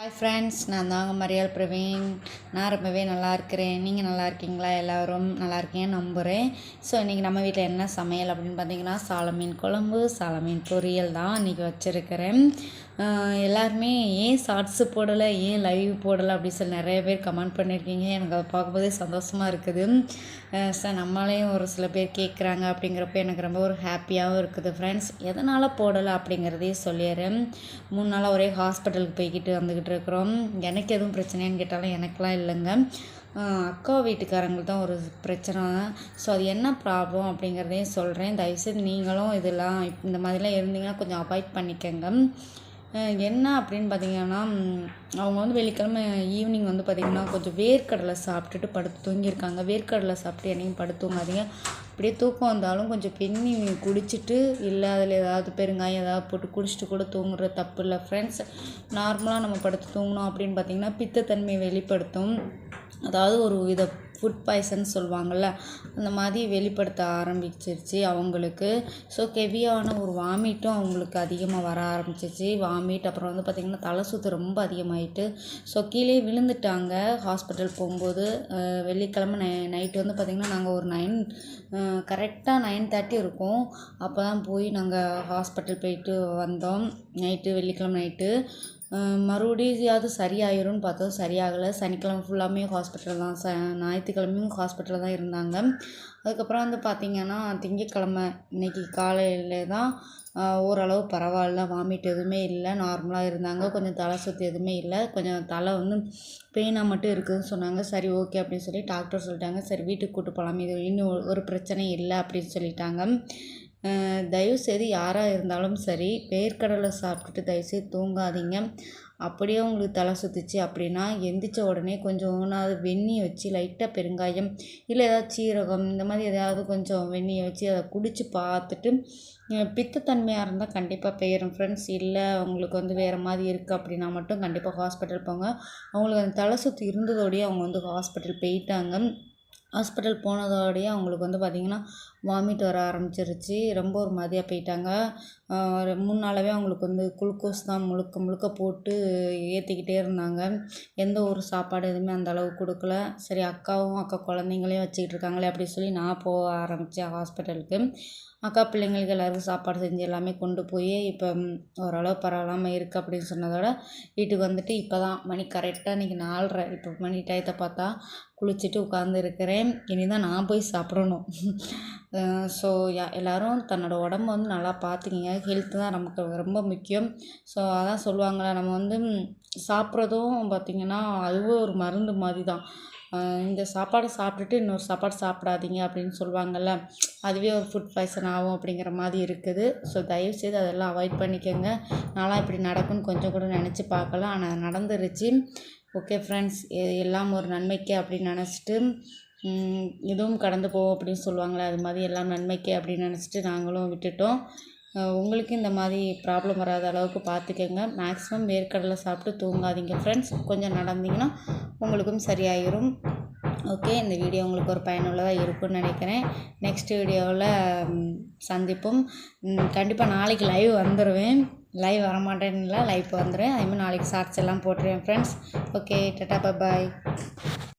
Hi friends நான் தாங்க மரியாள் பிரவீன். நான் ரொம்பவே நல்லா இருக்கிறேன். நீங்கள் நல்லா இருக்கீங்களா? எல்லோரும் நல்லா இருக்கீங்கன்னு நம்புகிறேன் ஸோ இன்றைக்கி நம்ம வீட்டில் என்ன சமையல் அப்படின்னு பார்த்தீங்கன்னா சாலமீன் குழம்பு சால மீன் பொரியல் தான் இன்றைக்கி வச்சுருக்கிறேன். எல்லாருமே ஏன் ஷார்ட்ஸு போடலை ஏன் லைவ் போடலை அப்படின்னு சொல்லி நிறைய பேர் கமெண்ட் பண்ணியிருக்கீங்க. எனக்கு அதை பார்க்கும்போதே சந்தோஷமாக இருக்குது. சார் நம்மளையும் ஒரு சில பேர் கேட்குறாங்க அப்படிங்கிறப்ப எனக்கு ரொம்ப ஒரு ஹாப்பியாகவும் இருக்குது ஃப்ரெண்ட்ஸ் எதனால் போடலை அப்படிங்கிறதையும் சொல்லிடுறேன். மூணு நாளாக ஒரே ஹாஸ்பிட்டலுக்கு போய்கிட்டு வந்துக்கிட்டு இருக்கிறோம். எனக்கு எதுவும் பிரச்சனையான்னு கேட்டாலும் எனக்கெலாம் இல்லைங்க. அக்கா வீட்டுக்காரங்களுக்கு தான் ஒரு பிரச்சனை. ஸோ அது என்ன ப்ராப்ளம் அப்படிங்கிறதையும் சொல்கிறேன் தயவுசெய்து நீங்களும் இதெல்லாம் இந்த மாதிரிலாம் இருந்தீங்கன்னா கொஞ்சம் அவாய்ட் பண்ணிக்கோங்க. என்ன அப்படின்னு பார்த்தீங்கன்னா அவங்க வந்து வெள்ளிக்கிழமை ஈவினிங் வந்து பார்த்திங்கன்னா கொஞ்சம் வேர்க்கடலை சாப்பிட்டுட்டு படுத்து தூங்கியிருக்காங்க. வேர்க்கடலை சாப்பிட்டு என்னையும் படுத்து தூங்காதீங்க. அப்படியே தூக்கம் வந்தாலும் கொஞ்சம் பெண்ணி குடிச்சிட்டு இல்லை அதில் ஏதாவது பெருங்காயம் ஏதாவது போட்டு குடிச்சிட்டு கூட தூங்குற தப்பு இல்லை. ஃப்ரெண்ட்ஸ் நார்மலாக நம்ம படுத்து தூங்கினோம் அப்படின்னு பார்த்திங்கன்னா பித்தத்தன்மையை வெளிப்படுத்தும். அதாவது ஒரு வித ஃபுட் பாய்சன் சொல்லுவாங்கள்ல அந்த மாதிரி வெளிப்படுத்த ஆரம்பிச்சிருச்சு அவங்களுக்கு. ஸோ கெவியான ஒரு வாமிட்டும் அவங்களுக்கு அதிகமாக வர ஆரம்பிச்சிச்சு வாமிட் அப்புறம் வந்து பார்த்திங்கன்னா தலை சுற்று ரொம்ப அதிகமாகிட்டு ஸோ கீழே விழுந்துட்டாங்க. ஹாஸ்பிட்டல் போகும்போது வெள்ளிக்கிழமை நை நைட்டு வந்து பார்த்திங்கன்னா நாங்கள் ஒரு நைன் கரெக்டாக நைன் தேர்ட்டி இருக்கும். அப்போ தான் போய் நாங்கள் ஹாஸ்பிட்டல் போயிட்டு வந்தோம். நைட்டு வெள்ளிக்கிழமை நைட்டு மறுபடியாவது சரியாயிரும்னு பார்த்தோம் சரியாகலை. சனிக்கிழமை ஃபுல்லாமே ஹாஸ்பிட்டல் தான். ச ஞாயிற்றுக்கிழமையும் ஹாஸ்பிட்டலில் தான் இருந்தாங்க. அதுக்கப்புறம் வந்து பார்த்திங்கன்னா திங்கட்கிழமை இன்றைக்கி காலையில் தான் ஓரளவு பரவாயில்ல. வாமிட் எதுவுமே இல்லை. நார்மலாக இருந்தாங்க. கொஞ்சம் தலை சுற்றி எதுவுமே இல்லை. கொஞ்சம் தலை வந்து பெயினாக மட்டும் இருக்குதுன்னு சொன்னாங்க. சரி ஓகே அப்படின்னு சொல்லி டாக்டர் சொல்லிட்டாங்க. சரி வீட்டுக்கு கூட்டு போகலாம். இது இன்னும் ஒரு பிரச்சனை இல்லை அப்படின்னு சொல்லிட்டாங்க. தயவுசெய்து யாராக இருந்தாலும் சரி வேர்க்கடலை சாப்பிட்டுட்டு தயவுசெய்து தூங்காதீங்க. அப்படியே உங்களுக்கு தலை சுற்றுச்சு அப்படின்னா எந்திரிச்ச உடனே கொஞ்சம் ஒன்றாவது வெந்நியை வச்சு லைட்டாக பெருங்காயம் இல்லை ஏதாவது சீரகம் இந்த மாதிரி ஏதாவது கொஞ்சம் வெந்நியை வச்சு அதை குடித்து பார்த்துட்டு பித்தத்தன்மையாக இருந்தால் கண்டிப்பாக போயிடும் ஃப்ரெண்ட்ஸ் இல்லை அவங்களுக்கு வந்து வேறு மாதிரி இருக்குது அப்படின்னா மட்டும் கண்டிப்பாக ஹாஸ்பிட்டல் போங்க. அவங்களுக்கு அந்த தலை சுற்றி இருந்ததோடையே அவங்க வந்து ஹாஸ்பிட்டல் போயிட்டாங்க. ஹாஸ்பிட்டல் போனதோடையே அவங்களுக்கு வந்து பார்த்திங்கன்னா வாமிட் வர ஆரம்பிச்சிருச்சு. ரொம்ப ஒரு மாதிரியாக போயிட்டாங்க. ஒரு மூணு நாளாகவே அவங்களுக்கு வந்து குளுக்கோஸ் தான் முழுக்க முழுக்க போட்டு ஏற்றிக்கிட்டே இருந்தாங்க. எந்த ஒரு சாப்பாடு எதுவுமே அந்த அளவுக்கு கொடுக்கல. சரி அக்காவும் அக்கா குழந்தைங்களையும் வச்சுக்கிட்டு இருக்காங்களே அப்படி சொல்லி நான் போக ஆரம்பித்தேன் ஹாஸ்பிட்டலுக்கு. அக்கா பிள்ளைங்களுக்கு எல்லாருக்கும் சாப்பாடு செஞ்சு எல்லாமே கொண்டு போய் இப்போ ஓரளவு பரவாயில்லாமல் இருக்குது அப்படின்னு சொன்னதோட வீட்டுக்கு வந்துட்டு இப்போ தான் மணி கரெக்டாக இன்றைக்கி நாலரை. இப்போ மணி டயத்தை பார்த்தா குளிச்சுட்டு உட்காந்துருக்கிறேன் இனி தான் நான் போய் சாப்பிடணும். ஸோ எல்லோரும் தன்னோட உடம்ப வந்து நல்லா பார்த்துக்கிங்க. ஹெல்த்து தான் நமக்கு ரொம்ப முக்கியம். ஸோ அதான் சொல்லுவாங்களே நம்ம வந்து சாப்பிட்றதும் பார்த்திங்கன்னா அதுவும் ஒரு மருந்து மாதிரி தான் இந்த சாப்பாடை சாப்பிட்டுட்டு இன்னொரு சாப்பாடு சாப்பிடாதீங்க அப்படின்னு சொல்லுவாங்கள்ல அதுவே ஒரு ஃபுட் பாய்சன் ஆகும் அப்படிங்கிற மாதிரி இருக்குது. ஸோ தயவுசெய்து அதெல்லாம் அவாய்ட் பண்ணிக்கோங்க. நான்லாம் இப்படி நடக்கும்னு கொஞ்சம் கூட நினச்சி பார்க்கல. ஆனால் நடந்துருச்சு. ஓகே ஃப்ரெண்ட்ஸ் எல்லாம் ஒரு நன்மைக்கு அப்படின்னு நினச்சிட்டு இதுவும் கடந்து போவோம் அப்படின்னு சொல்லுவாங்களே அது மாதிரி எல்லாம் நன்மைக்கு அப்படின்னு நினச்சிட்டு நாங்களும் விட்டுட்டோம். உங்களுக்கு இந்த மாதிரி ப்ராப்ளம் வராத அளவுக்கு பார்த்துக்கோங்க மேக்ஸிமம் வேர்க்கடலை சாப்பிட்டு தூங்காதீங்க ஃப்ரெண்ட்ஸ். கொஞ்சம் நடந்தீங்கன்னா உங்களுக்கும் சரியாயிரும். ஓகே இந்த வீடியோ உங்களுக்கு ஒரு பயனுள்ளதாக இருக்கும்னு நினைக்கிறேன். நெக்ஸ்ட் வீடியோவில் சந்திப்போம். கண்டிப்பாக நாளைக்கு லைவ் வந்துடுவேன் லைவ் வரமாட்டேன்ல லைவ் வந்துடுவேன் அதுமாதிரி நாளைக்கு ஷார்ட்ஸ் எல்லாம் போட்டுருவேன் ஃப்ரெண்ட்ஸ் ஓகே டட்டா பாய்